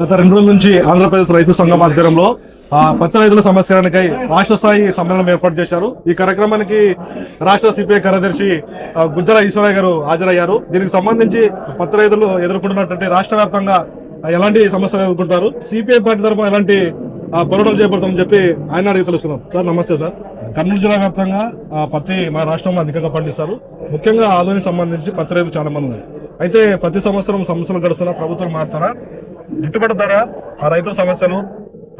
గత రెండు రోజుల నుంచి ఆంధ్రప్రదేశ్ రైతు సంఘం ఆధ్వర్యంలో పత్తి రైతుల సమస్యలకై రాష్ట్ర స్థాయి సమ్మేళనం ఏర్పాటు చేశారు. ఈ కార్యక్రమానికి రాష్ట్ర సిపిఐ కార్యదర్శి గుజ్జల ఈశ్వరయ్య గారు హాజరయ్యారు. దీనికి సంబంధించి పత్తి రైతులు ఎదుర్కొంటున్నటువంటి రాష్ట్ర వ్యాప్తంగా ఎలాంటి సమస్యలు ఎదుర్కొంటారు? సిపిఐ పార్టీ తరఫున ఎలాంటి పోరాటాలు చేపడతామని చెప్పి ఆయన అడిగి తెలుసుకుందాం. సార్ నమస్తే సార్. కర్నూలు జిల్లా వ్యాప్తంగా పత్తి మా రాష్ట్రంలో అధికంగా పండిస్తారు. ముఖ్యంగా ఆదోనికి సంబంధించి పత్తి రైతులు చాలా మంది అయితే ప్రతి సంవత్సరం సమస్యలు గడుస్తున్నా ప్రభుత్వం మారుతారా? గిట్టుబాటు ధర ఆ రైతుల సమస్యలు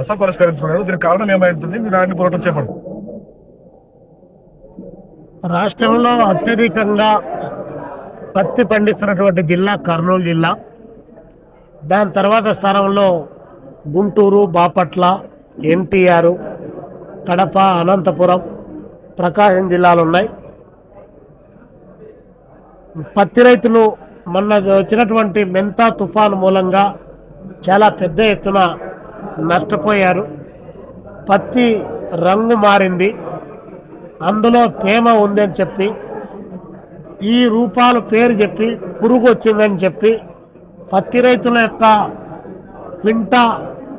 అసలు పరిష్కరించుకున్నారు దీనికి కారణం ఏమైంటుంది మీరు ఆయన పోరాటం చేపండి రాష్ట్రంలో అత్యధికంగా పత్తి పండిస్తున్నటువంటి జిల్లా కర్నూలు జిల్లా. దాని తర్వాత స్థానంలో గుంటూరు బాపట్ల ఎన్టీఆర్ కడప అనంతపురం ప్రకాశం జిల్లాలు ఉన్నాయి. పత్తి రైతులు మొన్న వచ్చినటువంటి మెంతా తుఫాను మూలంగా చాలా పెద్ద ఎత్తున నష్టపోయారు. పత్తి రంగు మారింది. అందులో తేమ ఉందని చెప్పి ఈ రూపాలు పేరు చెప్పి పురుగు వచ్చిందని చెప్పి పత్తి రైతుల యొక్క క్వింటా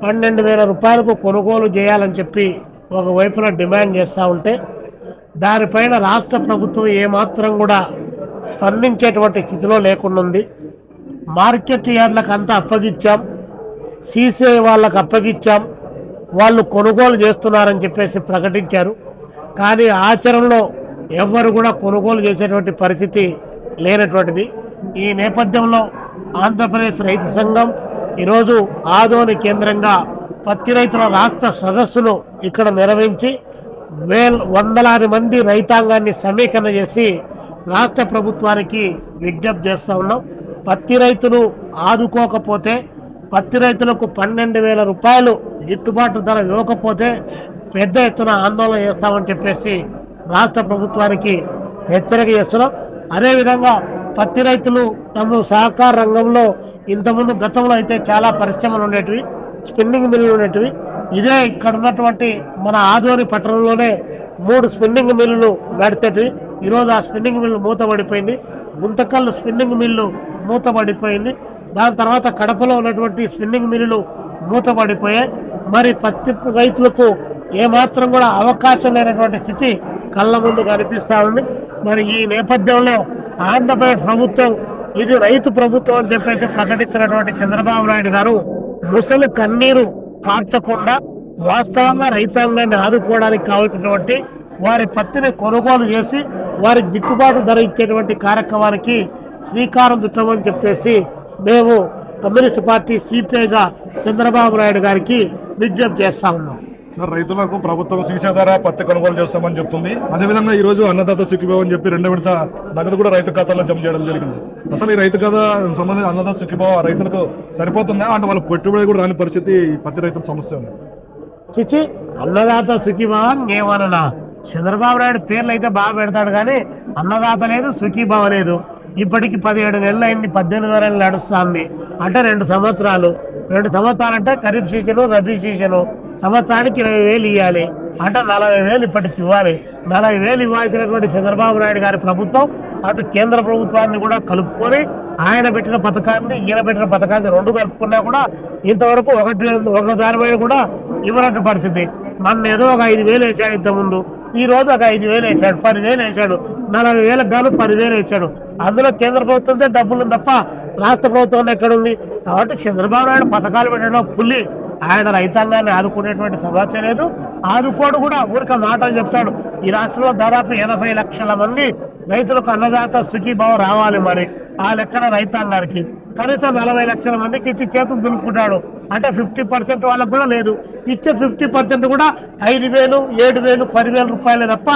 పన్నెండు వేల రూపాయలకు కొనుగోలు చేయాలని చెప్పి ఒకవైపున డిమాండ్ చేస్తూ ఉంటే దానిపైన రాష్ట్ర ప్రభుత్వం ఏమాత్రం కూడా స్పందించేటువంటి స్థితిలో లేకుండా ఉంది. మార్కెట్ యార్డ్లకు అంతా అప్పగిచ్చాం సీసీఐ వాళ్ళకు అప్పగిచ్చాం వాళ్ళు కొనుగోలు చేస్తున్నారని చెప్పేసి ప్రకటించారు. కానీ ఆచరణలో ఎవ్వరు కూడా కొనుగోలు చేసేటువంటి పరిస్థితి లేనటువంటిది. ఈ నేపథ్యంలో ఆంధ్రప్రదేశ్ రైతు సంఘం ఈరోజు ఆదోని కేంద్రంగా పత్తి రైతుల రాష్ట్ర సదస్సును ఇక్కడ నిర్వహించి వేల వందలాది మంది రైతాంగాన్ని సమీకరణ చేసి రాష్ట్ర ప్రభుత్వానికి విజ్ఞప్తి చేస్తూ ఉన్నాం. పత్తి రైతులు ఆదుకోకపోతే పత్తి రైతులకు పన్నెండు వేల రూపాయలు గిట్టుబాటు ధర ఇవ్వకపోతే పెద్ద ఎత్తున ఆందోళన చేస్తామని చెప్పేసి రాష్ట్ర ప్రభుత్వానికి హెచ్చరిక చేస్తున్నాం. అదేవిధంగా పత్తి రైతులు తమ సహకార రంగంలో ఇంతకుముందు గతంలో అయితే చాలా పరిశ్రమలు ఉండేటివి స్పిన్నింగ్ మిల్లులు ఉండేటివి. ఇదే ఇక్కడ ఉన్నటువంటి మన ఆదోని పట్టణంలోనే మూడు స్పిన్నింగ్ మిల్లులు నడిపేటివి ఈరోజు ఆ స్పిన్నింగ్ మిల్లు మూతపడిపోయింది. గుంతకల్లు స్పిన్నింగ్ మిల్లు మూతపడిపోయింది. దాని తర్వాత కడపలో ఉన్నటువంటి స్పిన్నింగ్ మిల్లులు మూతపడిపోయాయి. మరి పత్తి రైతులకు ఏమాత్రం కూడా అవకాశం లేనటువంటి స్థితి కళ్ళ ముందు కనిపిస్తా ఉంది. మరి ఈ నేపథ్యంలో ఆంధ్రప్రదేశ్ ప్రభుత్వం ఇది రైతు ప్రభుత్వం అని చెప్పేసి ప్రకటిస్తున్నటువంటి చంద్రబాబు నాయుడు గారు ముసలి కన్నీరు కార్చకుండా వాస్తవంగా రైతాంగాన్ని ఆదుకోవడానికి కావాల్సినటువంటి వారి పత్తిని కొనుగోలు చేసి వారి గిట్టుబాటు ధర ఇచ్చేటువంటి కార్యక్రమానికి శ్రీకారం చుట్టమని చెప్పేసి మేము కమ్యూనిస్ట్ పార్టీ సిపిఐగా చంద్రబాబు నాయుడు గారికి విజ్ఞప్తి చేస్తా ఉన్నాం. సార్ రైతులకు ప్రభుత్వం సీసా ధర పత్తి కొనుగోలు చేస్తామని చెప్తుంది. అదేవిధంగా ఈ రోజు అన్నదాత సుఖీభావ్ అని చెప్పి రెండో విడత నగదు కూడా రైతు ఖాతాలో జమ చేయడం జరిగింది. అసలు ఈ రైతు ఖాతా సంబంధించి అన్నదాత సుఖీభావ్ రైతులకు సరిపోతుందా? అంటే వాళ్ళ పెట్టుబడి కూడా రాని పరిస్థితి పత్తి రైతుల సమస్య ఉంది. చిచి అన్నదాత సుఖీభవన్ ఏమననా? చంద్రబాబు నాయుడు పేర్లు అయితే బాగా పెడతాడు కానీ అన్నదాత లేదు సుఖీభావ లేదు. ఇప్పటికి పదిహేడు నెలలు అయింది పద్దెనిమిది నెలలు నడుస్తుంది. అంటే రెండు సంవత్సరాలు. రెండు సంవత్సరాలు అంటే ఖరీఫ్ సీజను రబీ సీజను. సంవత్సరానికి ఇరవై వేలు ఇవ్వాలి. అంటే నలభై వేలు ఇప్పటికి ఇవ్వాలి. నలభై వేలు ఇవ్వాల్సినటువంటి చంద్రబాబు నాయుడు గారి ప్రభుత్వం అటు కేంద్ర ప్రభుత్వాన్ని కూడా కలుపుకొని ఆయన పెట్టిన పథకాన్ని ఈయన పెట్టిన పథకాన్ని రెండు కలుపుకున్నా కూడా ఇంతవరకు ఒకటి ఒక దాని కూడా ఇవ్వనట్టు పరిస్థితి. మన ఏదో ఒక ఐదు వేలు వేసాడు ఇంతకుముందు. ఈ రోజు ఒక ఐదు వేలు వేసాడు పదివేలు వేసాడు నలభై వేలకు గాను పదివేలు వేసాడు. అందులో కేంద్ర ప్రభుత్వంతో డబ్బులు తప్ప రాష్ట్ర ప్రభుత్వం ఎక్కడ ఉంది? కాబట్టి చంద్రబాబు నాయుడు పథకాలు పెట్టడం పుల్లి ఆయన రైతాంగాన్ని ఆదుకునేటువంటి సమస్య లేదు. ఆదుకోడు కూడా ఊరిక మాటలు చెప్తాడు. ఈ రాష్ట్రంలో దాదాపు ఎనభై లక్షల మంది రైతులకు అన్నదాత సుఖీభావం రావాలి మరి. ఆ లెక్కన రైతాంగానికి. కనీసం నలభై లక్షల మందికి ఇచ్చి చేతులు దులుపుకుంటాడు. అంటే ఫిఫ్టీ పర్సెంట్ వాళ్ళకు కూడా లేదు. ఇచ్చే ఫిఫ్టీ పర్సెంట్ కూడా ఐదు వేలు ఏడు వేలు పదివేల రూపాయలే తప్ప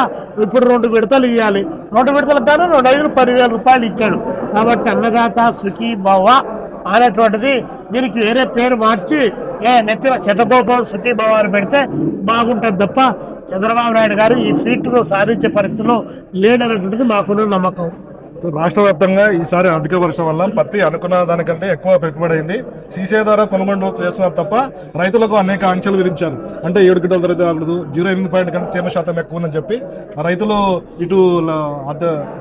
ఇప్పుడు రెండు విడతలు ఇవ్వాలి రెండు విడతలకు గాను రెండు ఐదులు పదివేల రూపాయలు ఇచ్చాడు. కాబట్టి అన్నదాత సుఖీ భవ అనేటువంటిది దీనికి వేరే పేరు మార్చి ఏ నెత్తిన శతకోపం సుఖీ భవ అని పెడితే బాగుంటుంది తప్ప చంద్రబాబు నాయుడు గారు ఈ ఫీట్ను సాధించే పరిస్థితిలో లేడనేటువంటిది మాకున్న నమ్మకం. రాష్ట్ర వ్యాప్తంగా ఈసారి అధిక వర్షం వల్ల పత్తి అనుకున్న దానికంటే ఎక్కువ పెట్టుబడి అయింది సీసీ ద్వారా కొనుగోలు చేస్తున్నారు తప్ప రైతులకు అనేక ఆంక్షలు విధించారు. అంటే ఏడు గిడ్డల ధర రాకూడదు జీరో ఎనిమిది పాయింట్ కంటే తేమ శాతం ఎక్కువ ఉందని చెప్పి ఆ రైతులు ఇటు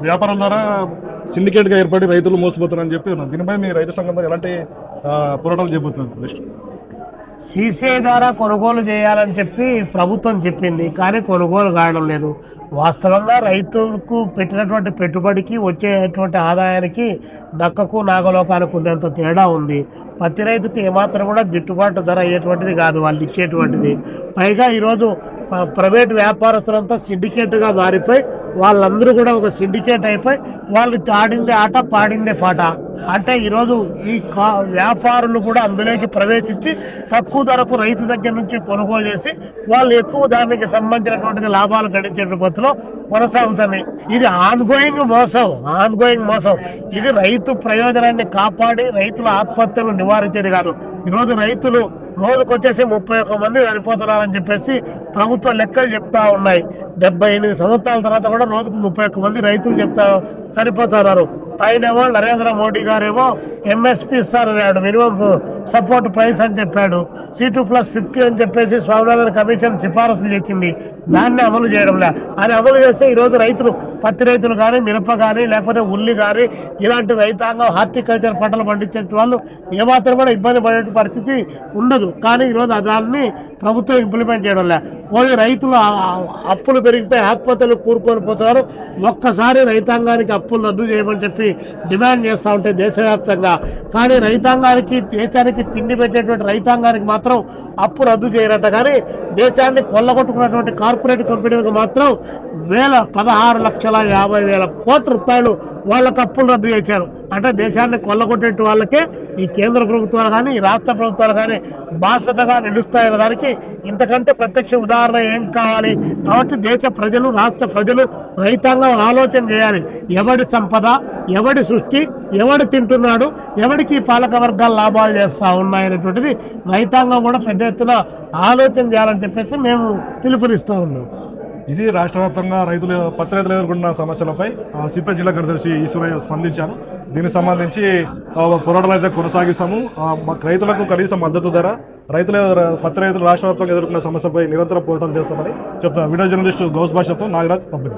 వ్యాపారం ద్వారా సిండికేట్గా ఏర్పడి రైతులు మోసపోతున్నారని చెప్పి దీనిపై మీ రైతు సంఘంలో ఎలాంటి పోరాటాలు చేయబోతున్నారు నెక్స్ట్. సీసీఐ ద్వారా కొనుగోలు చేయాలని చెప్పి ప్రభుత్వం చెప్పింది కానీ కొనుగోలు కావడం లేదు. వాస్తవంగా రైతులకు పెట్టినటువంటి పెట్టుబడికి వచ్చేటువంటి ఆదాయానికి నక్కకు నాగలోకానికి ఉన్నంత తేడా ఉంది. పత్తి రైతుకు ఏమాత్రం కూడా గిట్టుబాటు ధర అయ్యేటువంటిది కాదు వాళ్ళు ఇచ్చేటువంటిది. పైగా ఈరోజు ప్రైవేట్ వ్యాపారస్తులంతా సిండికేట్గా మారిపోయి వాళ్ళందరూ కూడా ఒక సిండికేట్ అయిపోయి వాళ్ళు ఆడిందే ఆట పాడిందే పాట. అంటే ఈరోజు ఈ కా వ్యాపారులు కూడా అందులోకి ప్రవేశించి తక్కువ ధరకు రైతు దగ్గర నుంచి కొనుగోలు చేసి వాళ్ళు ఎక్కువ దానికి సంబంధించినటువంటి లాభాలు గడించే పద్ధతిలో కొనసాగుతుంది ఇది ఆన్గోయింగ్ మోసం ఆన్గోయింగ్ మోసం. ఇది రైతు ప్రయోజనాన్ని కాపాడి రైతుల ఆత్మహత్యలు నివారించేది కాదు. ఈరోజు రైతులు రోజుకు వచ్చేసి ముప్పై ఒక్క మంది చనిపోతున్నారని చెప్పేసి ప్రభుత్వ లెక్కలు చెప్తా ఉన్నాయి. డెబ్బై ఎనిమిది సంవత్సరాల తర్వాత కూడా రోజుకు ముప్పై ఒక్క మంది రైతులు చెప్తా చనిపోతున్నారు పైనేమో నరేంద్ర మోడీ గారేమో ఎంఎస్పి ఇస్తారు అన్నాడు మినిమం సపోర్ట్ ప్రైస్ అని చెప్పాడు. సి టూ ప్లస్ ఫిఫ్టీ అని చెప్పేసి స్వామినాథన్ కమిషన్ సిఫారసులు చేసింది. దాన్ని అమలు చేయడంలే. అది అమలు చేస్తే ఈరోజు రైతులు పత్తి రైతులు కానీ మిరప కానీ లేకపోతే ఉల్లి కానీ ఇలాంటి రైతాంగం హార్టికల్చర్ పంటలు పండించే వాళ్ళు ఏమాత్రం కూడా ఇబ్బంది పడే పరిస్థితి ఉండదు. కానీ ఈరోజు దాన్ని ప్రభుత్వం ఇంప్లిమెంట్ చేయడం లే రైతులు అప్పులు పెరిగిపోయి ఆత్మహత్యలు కూరుకొని పోతున్నారు. ఒక్కసారి రైతాంగానికి అప్పులు రద్దు చేయమని చెప్పి డిమాండ్ చేస్తూ ఉంటే దేశవ్యాప్తంగా. కానీ రైతాంగానికి దేశానికి తిండి పెట్టేటువంటి రైతాంగానికి మాత్రం అప్పు రద్దు చేయరట. కానీ దేశాన్ని కొల్లగొట్టుకున్నటువంటి కార్పొరేట్ కంపెనీలకు మాత్రం వేల పదహారు లక్షల యాభై వేల కోట్ల రూపాయలు వాళ్ళకు అప్పులు రద్దు చేశారు. అంటే దేశాన్ని కొల్లగొట్టే వాళ్ళకే ఈ కేంద్ర ప్రభుత్వాలు కానీ ఈ రాష్ట్ర ప్రభుత్వాలు కానీ బాధ్యతగా నిలుస్తాయన్న దానికి ఇంతకంటే ప్రత్యక్ష ఉదాహరణ ఏం కావాలి? కాబట్టి దేశ ప్రజలు రాష్ట్ర ప్రజలు రైతాంగం ఆలోచన చేయాలి. ఎవడి సంపద ఎవడి సృష్టి ఎవడు తింటున్నాడు ఎవడికి ఈ పాలక వర్గాలు లాభాలు చేస్తా ఉన్నాయనేటువంటిది రైతాంగం కూడా పెద్ద ఎత్తున ఆలోచన చేయాలని చెప్పేసి మేము పిలుపునిస్తూ ఉన్నాం. ఇది రాష్ట్ర వ్యాప్తంగా రైతులు పత్తి రైతులు ఎదుర్కొన్న సమస్యలపై సిపిఐ జిల్లా కార్యదర్శి ఈశ్వరయ్య స్పందించాను దీనికి సంబంధించి పోరాటాలు అయితే కొనసాగిస్తాము. రైతులకు కనీసం మద్దతు ధర రైతుల పత్తి రైతులు రాష్ట్ర వ్యాప్తంగా ఎదుర్కొన్న సమస్యలపై నిరంతరం పోరాటం చేస్తామని చెప్తాను వీడియో జర్నలిస్టు గౌస్ భాషతో నాగరాజ్ పంపిణీ.